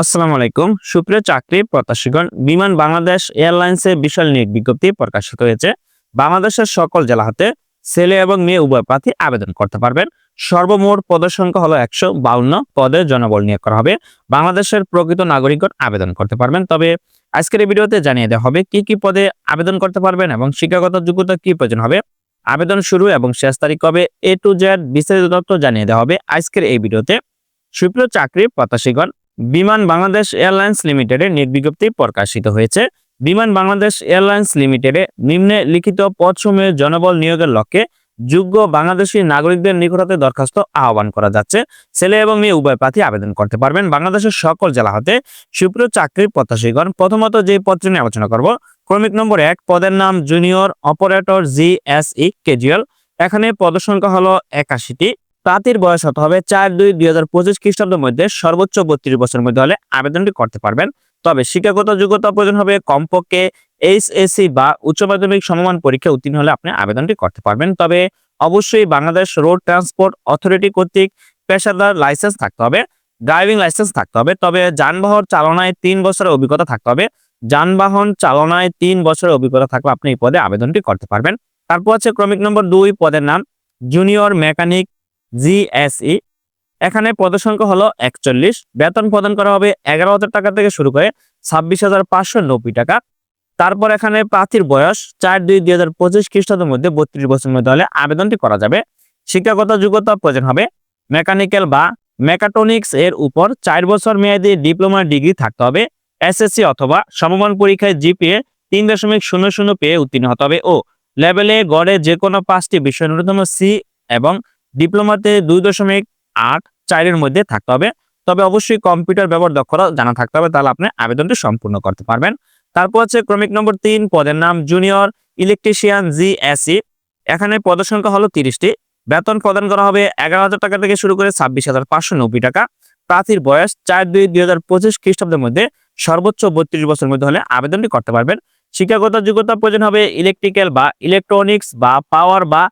আসসালামু আলাইকুম। সুপ্রিয় চাকরি প্রত্যাশীগণ, বিমান বাংলাদেশ এয়ারলাইন্সের বিশাল নিয়োগ বিজ্ঞপ্তি প্রকাশিত হয়েছে। বাংলাদেশের সকল জেলা হাতে ছেলে এবং মেয়ে উভয় প্রার্থী আবেদন করতে পারবেন। সর্বমোট পদের সংখ্যা হলো একশো বাউন্ন পদে জনবল নিয়োগ করা হবে। বাংলাদেশের প্রকৃত নাগরিকগণ আবেদন করতে পারবেন। তবে আজকের এই ভিডিওতে জানিয়ে দেওয়া হবে, কি কি পদে আবেদন করতে পারবেন এবং শিক্ষাগত যোগ্যতা কি প্রয়োজন হবে। আবেদন শুরু এবং শেষ তারিখ কবে, এ টু জেড বিস্তারিত তথ্য জানিয়ে দেওয়া হবে আজকের এই ভিডিওতে। সুপ্রিয় চাকরি প্রত্যাশীগণ বিমান বাংলাদেশ এয়ারলাইন্স লিমিটেডে নির্বিজ্ঞপ্তি প্রকাশিত হয়েছে। বিমান বাংলাদেশ এয়ারলাইন্স লিমিটেডে নিম্নে লিখিত পদসমূহে জনবল নিয়োগের লক্ষ্যে যোগ্য বাংলাদেশী নাগরিকদের নিকট হতে দরখাস্ত আহ্বান করা যাচ্ছে। ছেলে এবং মেয়ে উভয় প্রার্থী আবেদন করতে পারবেন। বাংলাদেশের সকল জেলা হতে সুপ্রিয় চাকরির প্রত্যাশীগণ, প্রথমত যে পদটি নিয়ে আলোচনা করব, ক্রমিক নম্বর এক, পদের নাম junior operator G S E casual. এখানে পদের সংখ্যা হলো একাশিটি। প্রার্থীর বয়স হতে হবে চার দুই দুই হাজার পঁচিশ খ্রিস্টাব্দের মধ্যে, সর্বোচ্চ বত্রিশ বছরের মধ্যে হলে আবেদনটি করতে পারবেন। তবে শিক্ষাগত যোগ্যতা প্রয়োজন হবে কমপক্ষে এইচ এইচএসসি বা উচ্চ মাধ্যমিক সমমান পরীক্ষা উত্তীর্ণ হলে আপনি আবেদনটি করতে পারবেন। তবে অবশ্যই বাংলাদেশ রোড ট্রান্সপোর্ট অথরিটি কর্তৃক পেশাদার লাইসেন্স থাকতে হবে, ড্রাইভিং লাইসেন্স থাকতে হবে, তবে যানবাহন চালনায় তিন বছরের অভিজ্ঞতা থাকতে হবে। যানবাহন চালনায় তিন বছরের অভিজ্ঞতা থাকলে আপনি এই পদে আবেদনটি করতে পারবেন। তারপর হচ্ছে ক্রমিক নম্বর দুই, পদের নাম, জুনিয়র মেকানিক জিএসই এখানে পদের সংখ্যা হলো একচল্লিশ। বেতন প্রদান করা হবে এগারো হাজার টাকা থেকে শুরু করে ছাব্বিশ হাজার পাঁচশো নব্বই টাকা। তারপর এখানে প্রার্থীর বয়স চার দুই দুই হাজার পঁচিশ খ্রিস্টাব্দের মধ্যে বত্রিশ বছরের মধ্যে হলে আবেদনটি করা যাবে। শিক্ষাগত যোগ্যতা প্রয়োজন হবে মেকানিক্যাল বা মেকাট্রনিক্স এর উপর চার বছর মেয়াদী ডিপ্লোমা ডিগ্রি থাকতে হবে। এসএসসি অথবা সমমান পরীক্ষায় জিপিএ তিন দশমিক শূন্য শূন্য পেয়ে উত্তীর্ণ হতে হবে ও লেভেলে গড়ে যে কোনো পাঁচটি বিষয় ন্যূনতম সি এবং ডিপ্লোমাতে দুই দশমিক আট চারের মধ্যে থাকতে হবে। তবে অবশ্যই কম্পিউটার ব্যবহার দক্ষতা জানা থাকতে হবে, তাহলে আপনি আবেদনটি সম্পূর্ণ করতে পারবেন। তারপর হচ্ছে ক্রমিক নম্বর তিন, পদের নাম জুনিয়র ইলেকট্রিশিয়ান জি জিএসি এখানে পদের সংখ্যা হলো তিরিশটি। বেতন প্রদান করা হবে এগারো হাজার টাকা থেকে শুরু করে ছাব্বিশ হাজার পাঁচশো নব্বই টাকা। প্রার্থীর বয়স চার দুই দুই হাজার পঁচিশ খ্রিস্টাব্দের মধ্যে সর্বোচ্চ বত্রিশ বছরের মধ্যে হলে আবেদনটি করতে পারবেন। শিক্ষাগত যোগ্যতা প্রয়োজন হবে ইলেকট্রিক্যাল বা ইলেকট্রনিক্স বা পাওয়ার বা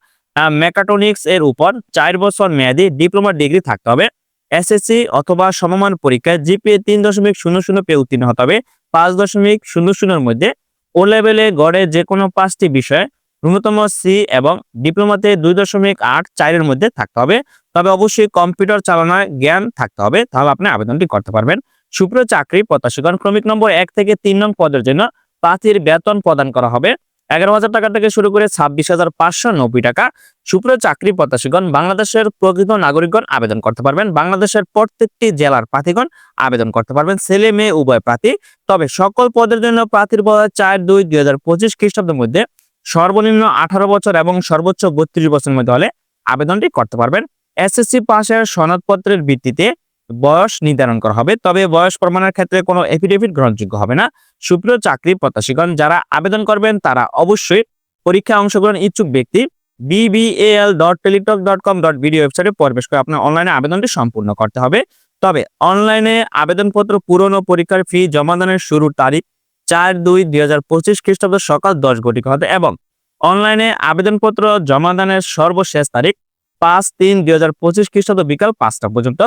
মেকাট্রনিক্স এর উপর চার বছর মেয়াদী ডিপ্লোমা ডিগ্রি থাকতে হবে। এসএসসি অথবা সমমান পরীক্ষায় জিপিএ তিন দশমিক শূন্য শূন্য পেয়ে উত্তীর্ণ হতে হবে। পাঁচ দশমিক শূন্য শূন্যের মধ্যে ও লেভেলে গড়ে যে কোনো পাঁচটি বিষয়ে ন্যূনতম সি এবং ডিপ্লোমাতে দুই দশমিক আট চারের মধ্যে থাকতে হবে। তবে অবশ্যই কম্পিউটার চালানোর জ্ঞান থাকতে হবে, তাহলে আপনি আবেদনটি করতে পারবেন। সুপ্রিয় চাকরি প্রত্যাশীগণ, ক্রমিক নম্বর এক থেকে তিন নং পদের জন্য প্রার্থীর বেতন প্রদান করা হবে। এগারো হাজার টাকা থেকে শুরু করে ছাব্বিশ হাজার পাঁচশো নব্বই টাকা সুপ্রিয় চাকরি প্রত্যাশীগণ, বাংলাদেশের প্রকৃত নাগরিকগণ আবেদন করতে পারবেন। বাংলাদেশের প্রত্যেকটি জেলার প্রার্থীগণ আবেদন করতে পারবেন। ছেলে, মেয়ে, উভয় প্রার্থী। তবে সকল পদের জন্য প্রার্থীর বয়স চার দুই দুই হাজার পঁচিশ খ্রিস্টাব্দের মধ্যে সর্বনিম্ন আঠারো বছর এবং সর্বোচ্চ বত্রিশ বছরের মধ্যে হলে আবেদনটি করতে পারবেন। এসএসসি পাশের সনদপত্রের ভিত্তিতে বয়স নির্ধারণ করা হবে। তবে বয়স প্রমাণের ক্ষেত্রে কোনো এফিডেভিট গ্রহণযোগ্য হবে না। সুপ্রিয় চাকরি প্রত্যাশীগণ, যারা আবেদন করবেন, তারা অবশ্যই পরীক্ষায় অংশগ্রহণ ইচ্ছুক ব্যক্তি BBL dot Teletalk dot com dot BD ওয়েবসাইটে প্রবেশ করে আপনার অনলাইনে আবেদনটি সম্পূর্ণ করতে হবে। তবে অনলাইনে আবেদনপত্র পূরণ ও পরীক্ষার ফি জমাদানের শুরুর তারিখ চার দুই দুই হাজার পঁচিশ খ্রিস্টাব্দ সকাল দশ ঘটিকা হতে এবং অনলাইনে আবেদনপত্র জমাদানের সর্বশেষ তারিখ পাঁচ তিন দুই হাজার পঁচিশ খ্রিস্টাব্দ বিকাল পাঁচটা পর্যন্ত।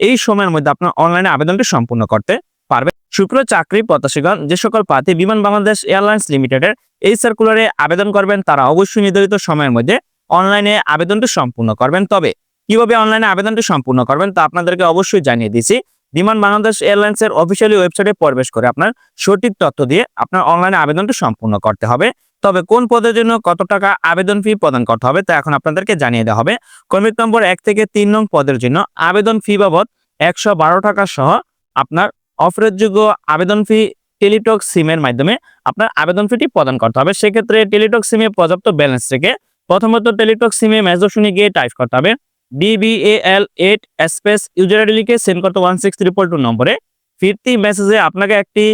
এই সময়ের মধ্যে আপনার অনলাইনে আবেদনটি সম্পূর্ণ করতে পারবেন শুক্র, চাকরি, প্রত্যাশীগণ, যে সকল প্রার্থী বিমান বাংলাদেশ এয়ারলাইন্স লিমিটেডের এই সার্কুলারে আবেদন করবেন, তারা অবশ্যই নির্ধারিত সময়ের মধ্যে অনলাইনে আবেদনটি সম্পূর্ণ করবেন। তবে কীভাবে অনলাইনে আবেদনটি সম্পূর্ণ করবেন তা আপনাদেরকে অবশ্যই জানিয়ে দিয়েছি। বিমান বাংলাদেশ এয়ারলাইন্সের অফিসিয়ালি ওয়েবসাইটে প্রবেশ করে আপনার সঠিক তথ্য দিয়ে আপনার অনলাইনে আবেদনটি সম্পূর্ণ করতে হবে। তবে কোন পদের জন্য কত টাকা আবেদন ফি প্রদান করতে হবে তা এখন আপনাদেরকে জানিয়ে দেওয়া হবে। কর্মিক নম্বর এক থেকে তিন নং পদের জন্য আবেদন ফি বাবদ একশো বারো টাকা সহ আপনার অফারেরযোগ্য আবেদন ফি টেলিটক সিমের মাধ্যমে আপনার আবেদন ফিটি প্রদান করতে হবে। সেক্ষেত্রে টেলিটক সিমে পর্যাপ্ত ব্যালেন্স রেখে প্রথমত টেলিটক সিমে মেজোশুনি গিয়ে টাইপ করতে হবে। DBL eight space user ID লিখে সেন্ড করতে ওয়ান সিক্স ট্রিপল টু নম্বরে ফিরতি মেসেজে আপনাকে একটি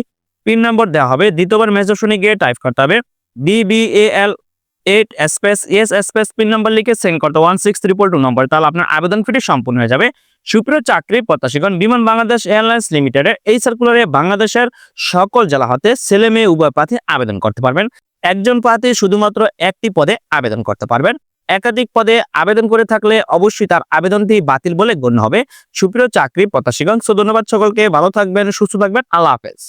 পিন নম্বর দেওয়া হবে। দ্বিতীয়বার মেজোশুনি গিয়ে টাইপ করতে হবে। DBL eight space yes space PIN number লিখে সেন্ড করতে one six triple two number তাহলে আপনার আবেদন ফিটি সম্পূর্ণ হয়ে যাবে। সুপ্রিয় চাকরি প্রত্যাশীগণ, বিমান বাংলাদেশ এয়ারলাইন্স লিমিটেডের এই সার্কুলারে বাংলাদেশের সকল জেলা হতে ছেলে মেয়ে উভয় প্রার্থী আবেদন করতে পারবেন। একজন প্রার্থী শুধুমাত্র একটি পদে আবেদন করতে পারবেন। একাধিক পদে আবেদন করে থাকলে অবশ্যই তার আবেদনটি বাতিল বলে গণ্য হবে। সুপ্রিয় চাকরি প্রত্যাশীগণ, সো ধন্যবাদ সকলকে, ভালো থাকবেন, সুস্থ থাকবেন, আল্লাহ হাফেজ।